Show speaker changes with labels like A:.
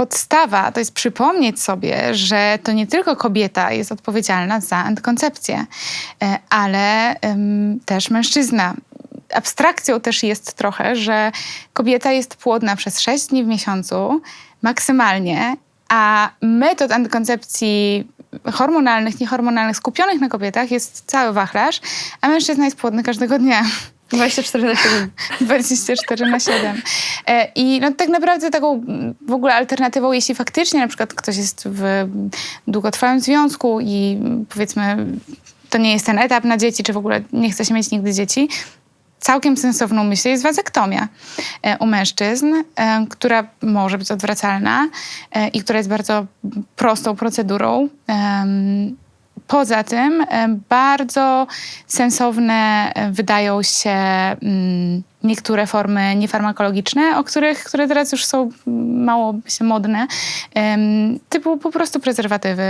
A: podstawa to jest przypomnieć sobie, że to nie tylko kobieta jest odpowiedzialna za antykoncepcję, e, ale też mężczyzna. Abstrakcją też jest trochę, że kobieta jest płodna przez 6 dni w miesiącu maksymalnie, a metod antykoncepcji hormonalnych, niehormonalnych, skupionych na kobietach jest cały wachlarz, a mężczyzna jest płodny każdego dnia.
B: 24 na 7.
A: 24 na 7. E, I no, tak naprawdę taką w ogóle alternatywą, jeśli faktycznie na przykład ktoś jest w długotrwałym związku i powiedzmy to nie jest ten etap na dzieci, czy w ogóle nie chce się mieć nigdy dzieci, całkiem sensowną myślą jest wazektomia e, u mężczyzn, e, która może być odwracalna i która jest bardzo prostą procedurą. Poza tym e, bardzo sensowne e, wydają się mm, niektóre formy niefarmakologiczne, o których, które teraz już są mm, mało się modne, typu po prostu prezerwatywy,